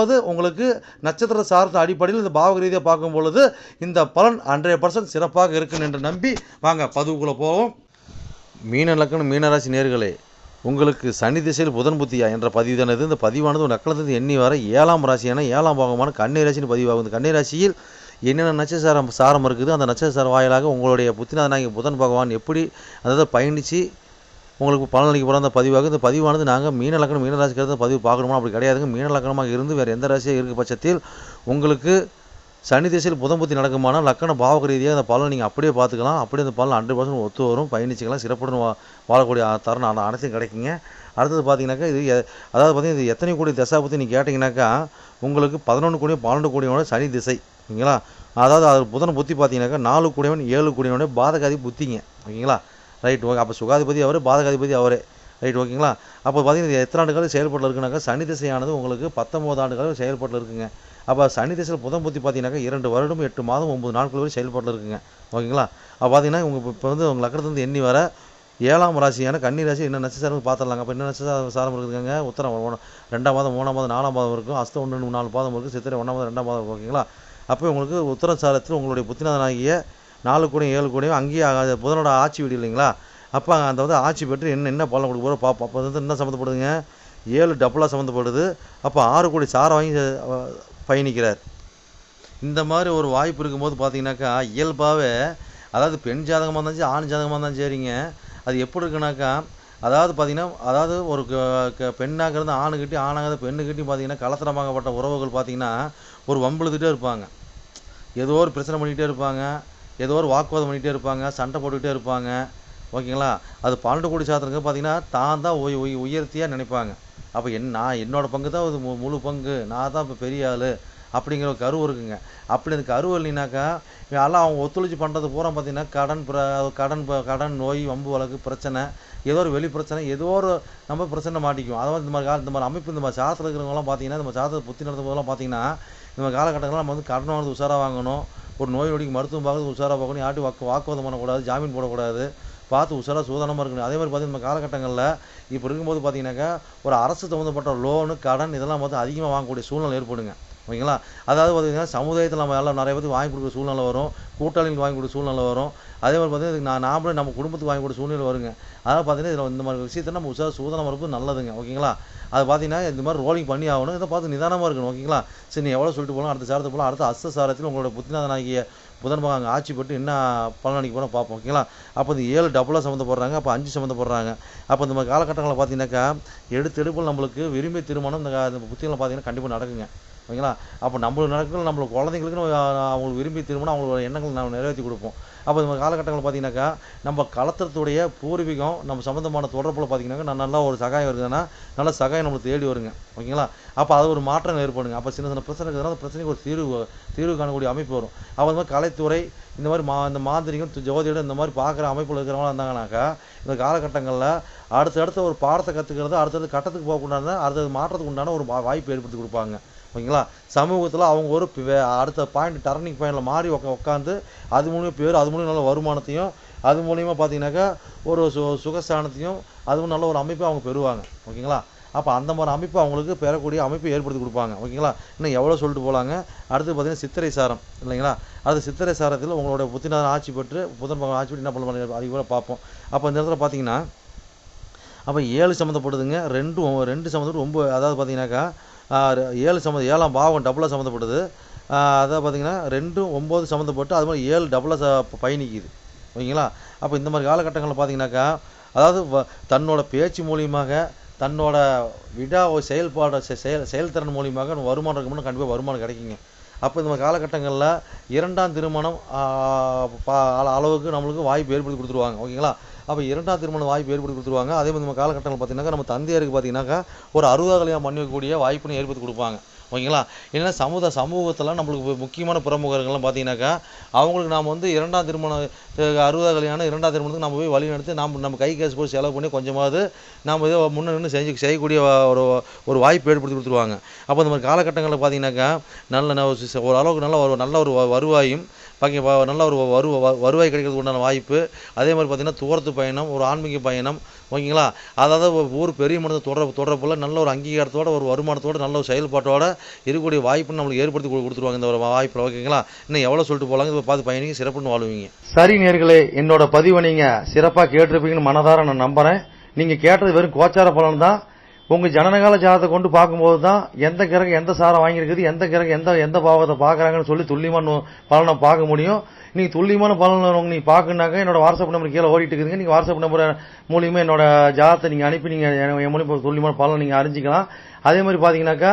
அதாவது உங்களுக்கு நட்சத்திர சார்ந்த அடிப்படையில் இந்த பாவக ரீதியாக பார்க்கும் பொழுது இந்த பலன் ஹண்ட்ரட் பர்சன்ட் சிறப்பாக இருக்கும் என்று நம்பி வாங்க பதிவுக்குள்ளே போவோம். மீன லக்கணம் மீனராசி நேர்களே உங்களுக்கு சனி திசையில் புதன் புத்தியா என்ற பதிவுதானது இந்த பதிவானது ஒரு நக்கலத்திலிருந்து எண்ணி வர ஏழாம் ராசியான ஏழாம் பாகமான கண்ணை ராசின்னு பதிவாகும் இந்த கண்ணை ராசியில் என்னென்ன நட்சத்திரம் சாரம் இருக்குது? அந்த நட்சத்திர வாயிலாக உங்களுடைய புத்திநாதனாகிய புதன் பகவான் எப்படி அதாவது பயணித்து உங்களுக்கு பலனளிக்க போகிற அந்த பதிவாக இந்த பதிவானது நாங்கள் மீன லக்கணம் மீன ராசிக்கிறது பதிவு பார்க்கணுமா? அப்படி கிடையாதுங்க. மீன லக்கணமாக இருந்து வேறு எந்த ராசியாக இருக்க பட்சத்தில் உங்களுக்கு சனி திசையில் புதன் புத்தி நடக்குமானால் லக்கண பாவக ரீதியாக அந்த பலனை நீங்கள் அப்படியே பார்த்துக்கலாம். அப்படியே அந்த பலன் ஹண்ட்ரட் பர்சன்ட் ஒத்து வரும். பயணிச்சிக்கலாம். சிறப்புடன் வா வாழக்கூடிய அ- தருணம் அன- அனைத்தும் கிடைக்குங்க. அடுத்தது பார்த்தீங்கன்னாக்கா இது அதாவது பார்த்தீங்கன்னா இது எத்தனை கோடி திசை பற்றி நீங்கள் கேட்டிங்கனாக்கா உங்களுக்கு பதினொன்று கோடியும் பன்னெண்டு கோடியோட சனி திசை. ஓகேங்களா? அதாவது அது புதன் புத்தி பார்த்தீங்கன்னாக்கா நாலு கோடியவன் ஏழு கோடியோட பாதகாதி புத்திங்க. ஓகேங்களா? ரைட் ஓகே அப்போ சுகாதிபதி அவர் பாதகாதிபதி அவரே. ரைட் ஓகேங்களா அப்போ பார்த்தீங்கன்னா இது எத்தனை ஆண்டுகள் செயல்பட்டில் இருக்குனாக்கா சனி திசையானது உங்களுக்கு பத்தொம்போது ஆண்டுகள் செயல்பட்டில் இருக்குங்க. அப்போ சனி திசையில் புதன் புத்தி பார்த்தீங்கன்னாக்கா இரண்டு வருடம் எட்டு மாதம் ஒம்பது நாட்கள் வரை செயல்பட்டில் இருக்குங்க. ஓகேங்களா அப்போ பார்த்தீங்கன்னா உங்கள் இப்போ வந்து உங்கள் லக்கணத்துலேருந்து எண்ணி வர ஏழாம் ராசியான கன்னி ராசி என்ன நட்சத்திரம் பார்த்துடலாங்க அப்போ என்ன நட்சத்திரம் சாரம் இருக்குதுங்க? உத்தரம் ரெண்டாம் மாதம் மூணாம் மாதம் நாலாம் மாதம் இருக்கும். அஸ்தம் ஒன்று நாலு மாதம் இருக்குது சித்திரை ஒன்றாம் மாதம் ரெண்டாம் மாதம் இருக்கும். ஓகேங்களா? அப்போ உங்களுக்கு உத்தரம் சாரத்தில் உங்களுடைய புத்திநாதனாகிய நாலு கோடியும் ஏழு கோடியும் அங்கேயும் ஆகாது. புதனோட ஆட்சி வீடு இல்லைங்களா? அப்போ அந்த வந்து ஆட்சி பெற்று என்ன என்ன பலன் கொடுக்க போகிறோம் பார்ப்போம் அப்போ வந்து என்ன சம்மந்தப்படுதுங்க? ஏழு டபுளாக சம்மந்தப்படுது. அப்போ ஆறு கோடி சாரம் வாங்கி பயணிக்கிறார். இந்த மாதிரி ஒரு வாய்ப்பு இருக்கும்போது பார்த்தீங்கன்னாக்கா இயல்பாகவே அதாவது பெண் ஜாதகமாக இருந்தாலும் ஆண் ஜாதகமாக இருந்தாலும் சரிங்க. அது எப்படி இருக்குனாக்கா அதாவது பார்த்தீங்கன்னா அதாவது ஒரு க- க- பெண்ணாக இருந்து ஆணுக்கிட்டி ஆணாக பெண்ணுக்கிட்டி பார்த்தீங்கன்னா கலத்திரமாகப்பட்ட உறவுகள் பார்த்திங்கன்னா ஒரு வம்பிழுத்துட்டே இருப்பாங்க. ஏதோ ஒரு பிரச்சனை பண்ணிக்கிட்டே இருப்பாங்க. ஏதோ ஒரு வாக்குவாதம் பண்ணிகிட்டே இருப்பாங்க சண்டை போட்டுக்கிட்டே இருப்பாங்க. ஓகேங்களா? அது பன்னெண்டு கோடி சாத்திரங்க பார்த்தீங்கன்னா தான் தான் உய உயர்த்தியாக நினைப்பாங்க. அப்போ என் நான் என்னோடய பங்கு தான் இது மு- முழு பங்கு. நான் தான் இப்போ பெரிய ஆள். அப்படிங்கிற ஒரு கருவு இருக்குங்க. அப்படி அந்த கருவு இல்லைனாக்கா எல்லாம் அவங்க ஒத்துழைச்சி பண்ணுறது பூரா பார்த்தீங்கன்னா கடன் பிர கடன் ப- கடன் நோய் வம்பு வழக்கு பிரச்சனை ஏதோ ஒரு வெளி பிரச்சனை ஏதோ ஒரு நம்ம பிரச்சனை மாட்டிக்கும் அதாவது இந்த மாதிரி கால இந்த மாதிரி அமைப்பு இந்த மாதிரி சாஸ்திரம் இருக்கிறவங்களாம் பார்த்தீங்கன்னா இந்த மாதிரி புத்தி நடத்தும் போதெல்லாம் பார்த்தீங்கன்னா இந்த மாதிரி காலகட்டங்களில் நம்ம வந்து கடன் வாங்குறது உஷாராக வாங்கணும். ஒரு நோய் நொடிக்கு மருத்துவம் பார்க்கறது உஷாராக பார்க்கணும். யார்ட்டும் வாக்கு வாக்குவாதம் பண்ணக்கூடாது ஜாமீன் போடக்கூடாது. பார்த்து உஷாராக சூதானமாக இருக்கணும். அதே மாதிரி பார்த்தீங்கன்னா நம்ம காலகட்டங்களில் இப்போ இருக்கும்போது பார்த்தீங்கன்னாக்கா ஒரு அரசு சம்மந்தப்பட்ட லோனு கடன் இதெல்லாம் வந்து அதிகமாக வாங்கக்கூடிய சூழ்நிலை ஏற்படுங்க. ஓகேங்களா? அதாவது பார்த்திங்கன்னா சமுதாயத்தில் நம்ம எல்லாம் நிறைய பேருக்கு வாங்கி கொடுக்குற சூழ்நிலை வரும். கூட்டாளிகளுக்கு வாங்கி கொடுக்குற சூழ்நிலை வரும். அதே மாதிரி பார்த்தீங்கன்னா இதுக்கு நான் நாமளே நம்ம குடும்பத்துக்கு வாங்கி கொடுக்குற சூழ்நிலை வருங்க. அதாவது பார்த்தீங்கன்னா இதில் இந்த மாதிரி விஷயத்தை நம்ம உஷார சூதனம் இருப்பது நல்லதுங்க. ஓகேங்களா? அது பார்த்தீங்கன்னா இந்த மாதிரி ரோலிங் பண்ணி ஆகணும். இதை பார்த்து நிதானமாக இருக்கணும். ஓகேங்களா? சரி நீ எவ்வளோ சொல்லிட்டு போகலாம் அடுத்த சாரத்தை போகலாம் அடுத்த அஸ்த சாரத்தில் உங்களோட புத்திநாதனாகிய புதன் பகவான் அங்கே ஆட்சி பெற்று என்ன பலனடிக்கு போனால் பார்ப்போம். ஓகேங்களா? அப்போ இந்த ஏழு டபுளாக சம்மந்தப்படுறாங்க. அப்போ அஞ்சு சம்மந்தப்படுறாங்க. அப்போ இந்த மாதிரி காலகட்டங்களில் பார்த்தீங்கன்னாக்கா எடுத்து எடுப்பில் நம்மளுக்கு விரும்பிய திருமணம் இந்த கா- பார்த்தீங்கன்னா கண்டிப்பாக நடக்குங்க. ஓகேங்களா? அப்போ நம்மளுக்கு நடக்கல நம்மள குழந்தைங்களுக்கு நம்ம, அவங்களுக்கு விரும்பி திரும்பினா அவங்களோட எண்ணங்களை நம்ம நிறைவேற்றி கொடுப்போம். அப்போ இந்த மாதிரி காலகட்டங்களில் பார்த்தீங்கன்னாக்கா நம்ம களத்திரத்துடைய பூர்வீகம் நம்ம சம்மந்தமான தொடர்பில் பார்த்தீங்கன்னாக்கா நான் நல்லா ஒரு சகாயம் இருக்குதுன்னா நல்ல சகாயம் நம்மளுக்கு தேடி வருங்க. ஓகேங்களா? அப்போ அது ஒரு மாற்றம் ஏற்படுங்க. அப்போ சின்ன சின்ன பிரச்சனை இருக்குதுன்னா அந்த பிரச்சனைக்கு ஒரு தீர்வு தீர்வு காணக்கூடிய அமைப்பு வரும். அப்போ இந்த மாதிரி கலைத்துறை இந்த மாதிரி மா இந்த மாந்திரிகம் ஜோதிடம் இந்த மாதிரி பார்க்குற அமைப்பில் இருக்கிறவங்களா இருந்தாங்கனாக்கா இந்த காலகட்டங்களில் அடுத்தடுத்த ஒரு பாடத்தை கற்றுக்கிறது அடுத்தடுத்த கட்டத்துக்கு போகக்கூடாது அடுத்தது மாற்றத்துக்கு உண்டான ஒரு வாய்ப்பு ஏற்படுத்தி கொடுப்பாங்க. ஓகேங்களா? சமூகத்தில் அவங்க ஒரு அடுத்த பாயிண்ட் டர்னிங் பாயிண்டில் மாறி உக்கா உட்காந்து அது மூலியம் பேர் அது மூலியம் நல்ல வருமானத்தையும் அது மூலியமாக பார்த்தீங்கன்னாக்கா ஒரு சு சுகஸ்தானத்தையும் அதுவும் நல்ல ஒரு அமைப்பை அவங்க பெறுவாங்க. ஓகேங்களா? அப்போ அந்த மாதிரி அமைப்பு அவங்களுக்கு பெறக்கூடிய அமைப்பை ஏற்படுத்தி கொடுப்பாங்க. ஓகேங்களா? இன்னும் எவ்வளோ சொல்லிட்டு போகலாங்க அடுத்து பார்த்தீங்கன்னா சித்திரை சாரம் இல்லைங்களா? அது சித்திரை சாரத்தில் உங்களோட புத்திநாதன் ஆட்சி பெற்று புதன் பகவான் ஆட்சி பெற்று என்ன பண்ண அதிகமாக பார்ப்போம். அப்போ இந்த இடத்துல பார்த்தீங்கன்னா அப்போ ஏழு சம்மந்தப்படுதுங்க ரெண்டு ரெண்டு சம்மந்தப்பட்டு ரொம்ப அதாவது பார்த்தீங்கன்னாக்கா ஏழு சம்மந்த ஏழாம் பாவம் டபுளாக சம்மந்தப்படுது அதை பார்த்தீங்கன்னா ரெண்டும் ஒம்பது சம்மந்தப்பட்டு அது மாதிரி ஏழு டபுளாக ச பயணிக்குது. ஓகேங்களா? அப்போ இந்த மாதிரி காலகட்டங்களில் பார்த்தீங்கன்னாக்கா அதாவது வ- தன்னோட பேச்சு மூலியமாக தன்னோட விடா செயல்பாடு செயல் செயல்திறன் மூலியமாக வருமானம் இருக்கும்போது கண்டிப்பாக வருமானம் கிடைக்குங்க. அப்போ இந்த மாதிரி காலகட்டங்களில் இரண்டாம் திருமணம் அளவுக்கு நம்மளுக்கு வாய்ப்பு ஏற்படுத்தி கொடுத்துருவாங்க. ஓகேங்களா? அப்போ இரண்டாம் திருமணம் வாய்ப்பு ஏற்படுத்தி கொடுத்துருவாங்க. அதே மாதிரி நம்ம காலகட்டங்கள் பார்த்தீங்கன்னா நம்ம தந்தையருக்கு பார்த்தீங்கன்னாக்கா ஒரு அறுபது கல்யாணம் பண்ணி வைக்கக்கூடிய வாய்ப்புன்னு ஏற்படுத்தி கொடுப்பாங்க. ஓகேங்களா? ஏன்னா சமூக சமூகத்தில் நம்மளுக்கு முக்கியமான பிரமுகர்கள்லாம் பார்த்தீங்கன்னாக்கா அவங்களுக்கு நாம் வந்து இரண்டாம் திருமணம் அறுபதாம் அறுபதாவது கல்யாணம் இரண்டாம் திருமணத்துக்கு நம்ம போய் வழி நடத்தி நம்ம நம்ம கை காசு போய் செலவு பண்ணி கொஞ்சமாவது நாம் ஏதோ முன்னே நின்று செஞ்சு செய்யக்கூடிய ஒரு ஒரு வாய்ப்பு ஏற்படுத்தி கொடுத்துருவாங்க. அப்போ இந்த மாதிரி காலகட்டங்களில் பார்த்தீங்கன்னாக்கா நல்ல ந- ஒரு அளவுக்கு நல்ல ஒரு நல்ல ஒரு வருவாயும் பாக்கி நல்ல ஒரு வரு வருவாய் கிடைக்கிறதுக்கு உண்டான வாய்ப்பு. அதே மாதிரி பார்த்தீங்கன்னா தூரத்து பயணம் ஒரு ஆன்மீக பயணம். ஓகேங்களா? அதாவது ஊர் பெரிய மனதை தொடர் தொடர்புல நல்ல ஒரு அங்கீகாரத்தோட ஒரு வருமானத்தோட நல்ல ஒரு செயல்பாட்டோட இருக்கக்கூடிய வாய்ப்பு நம்மளுக்கு ஏற்படுத்தி கொடுத்துருவாங்க இந்த ஒரு வாய்ப்பில் ஓகேங்களா? இன்னும் எவ்வளோ சொல்லிட்டு போகலாங்க இதை பார்த்து பயணிங்க சிறப்புன்னு வாழ்வீங்க. சரி நேர்களே என்னோட பதிவை நீங்கள் சிறப்பாக கேட்டிருப்பீங்கன்னு மனதார நான் நம்புகிறேன் நீங்கள் கேட்டது வெறும் கோச்சார பலன் தான். உங்க ஜனனகால ஜாதத்தை கொண்டு பார்க்கும்போது தான் எந்த கிரகம் எந்த சாரம் வாங்கியிருக்குது எந்த கிரகம் எந்த எந்த பாவத்தை பார்க்குறாங்கன்னு சொல்லி துல்லியமான பலனை பார்க்க முடியும். நீங்கள் துல்லியமான பலன் நீ நீங்க பார்க்கணுனாக்க என்னோட வாட்ஸ்அப் நம்பர் கீழே ஓடிட்டு இருக்குதுங்க. நீங்க வாட்ஸ்அப் நம்பர் மூலியமா என்னோட ஜாதத்தை நீங்க அனுப்பி நீங்க என் என் மூலியமா துல்லியமான பலனை நீங்க அறிஞ்சிக்கலாம். அதே மாதிரி பாத்தீங்கன்னாக்கா